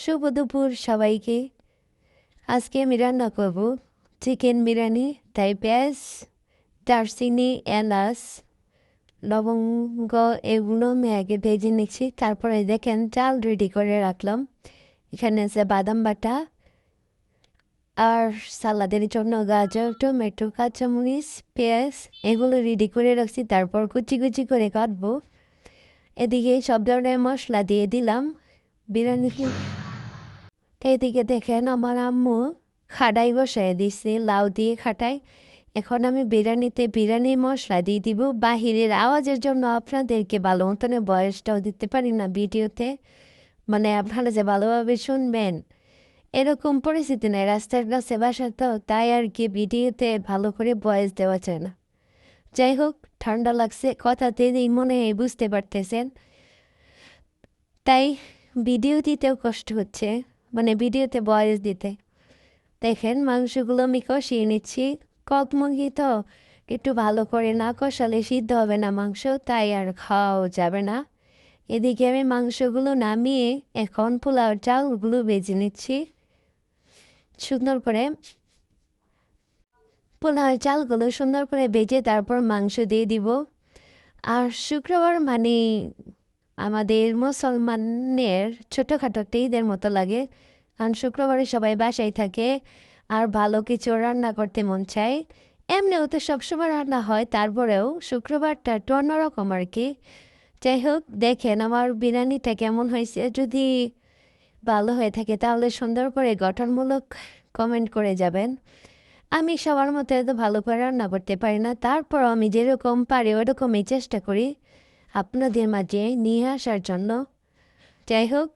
শুভ দুপুর সবাইকে। আজকে আমি রান্না করব চিকেন বিরিয়ানি, তাই পেঁয়াজ, দারচিনি, এলাচ, লবঙ্গ, এগুলো আমি আগে ভেজে নিচ্ছি। তারপরে দেখেন চাল রেডি করে রাখলাম। এখানে আছে বাদাম বাটা আর সালাদের জন্য গাজর, টমেটো, কাঁচামরিচ, পেঁয়াজ, এগুলো রেডি করে রাখছি। তারপর কুচি কুচি করে কাটবো। এদিকে সব ধরনের মশলা দিয়ে দিলাম। বিরিয়ানি এদিকে দেখেন আমার আম্মু খাটাই বসায় দিছে, লাউ দিয়ে খাটাই এখন আমি বিরিয়ানিতে বিরিয়ানি মশলা দিয়ে দিব। বাহিরের আওয়াজের জন্য আপনাদেরকে ভালো মতনে বয়সটাও দিতে পারি না ভিডিওতে। মানে আপনারা যে ভালোভাবে শুনবেন, এরকম পরিস্থিতি নেই, রাস্তার কাছে বাসা তো, তাই আর কি ভিডিওতে ভালো করে বয়স দেওয়া যায় না। যাই হোক, ঠান্ডা লাগছে কথাতে মনে হয় বুঝতে পারতেছেন। তাই ভিডিও দিতেও কষ্ট হচ্ছে। মানে ভিডিওতে বয়স দিতে। দেখেন মাংসগুলো আমি কষিয়ে নিচ্ছি। কক মুরগি তো একটু ভালো করে না কষালে সিদ্ধ হবে না মাংস, তাই আর খাওয়াও যাবে না। এদিকে আমি মাংসগুলো নামিয়ে এখন পোলাও চাউলগুলো বেজে নিচ্ছি। সুন্দর করে পোলাও চালগুলো সুন্দর করে বেজে তারপর মাংস দিয়ে দিব। আর শুক্রবার মানে আমাদের মুসলমানের ছোটোখাটো ঈদের মতো লাগে। কারণ শুক্রবারে সবাই বাসায় থাকে, আর ভালো কিছু রান্না করতে মন চায়। এমনিও তো সবসময় রান্না হয়, তারপরেও শুক্রবারটা একটু অন্যরকম আর কি। যাই হোক, দেখেন আমার বিরিয়ানিটা কেমন হয়েছে। যদি ভালো হয়ে থাকে, তাহলে সুন্দর করে গঠনমূলক কমেন্ট করে যাবেন। আমি সবার মতো এত ভালো করে রান্না করতে পারি না, তারপরও আমি যেরকম পারি, ওরকমই চেষ্টা করি। আপনাদের মাঝে নিয়ে আসার জন্য। যাই হোক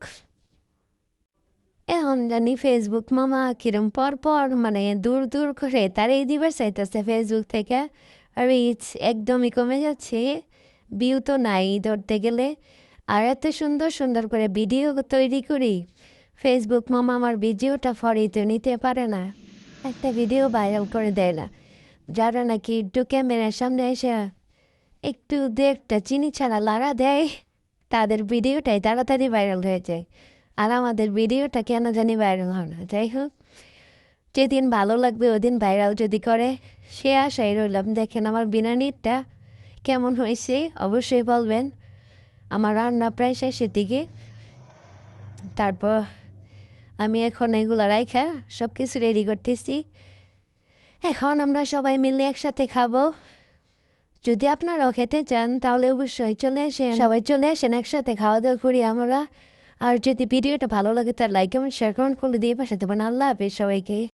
এখন জানি ফেসবুক মামা কিরম পর পর মানে দূর দূর করে তার তারাই দিবার চাইতেছে ফেসবুক থেকে। আর রিচ একদমই কমে যাচ্ছে ভিউ তো নাই ধরতে গেলে। আর এত সুন্দর সুন্দর করে ভিডিও তৈরি করি ফেসবুক মামা আমার ভিডিওটা ফরিতে নিতে পারে না। একটা ভিডিও ভাইরাল করে দেয় না, যারা নাকি একটু ক্যামেরার সামনে এসে একটু দু একটা চিনি ছাড়া লাড়া দেয়। তাদের ভিডিওটাই তাড়াতাড়ি ভাইরাল হয়ে যায়। আর আমাদের ভিডিওটা কেন জানি ভাইরাল হয় না। যাই হোক, যেদিন ভালো লাগবে ওদিন ভাইরাল যদি করে। সে আশাই রইলাম, দেখেন আমার বিরিয়ানিটা কেমন হয়েছে, অবশ্যই বলবেন। আমার রান্না প্রায় শেষের দিকে। তারপর আমি এখন এগুলো রাইখা সব কিছু রেডি করতেছি। এখন আমরা সবাই মিলে একসাথে খাব। যদি আপনারাও খেতে চান, তাহলে অবশ্যই চলে আসেন। সবাই চলে আসেন একসাথে খাওয়া দাওয়া করি আমরা। আর যদি ভিডিওটা ভালো লাগে, তার লাইক এবং শেয়ার করুন করে দিয়ে পাশে দেবেন আল্লাহ হাফিজ সবাইকে।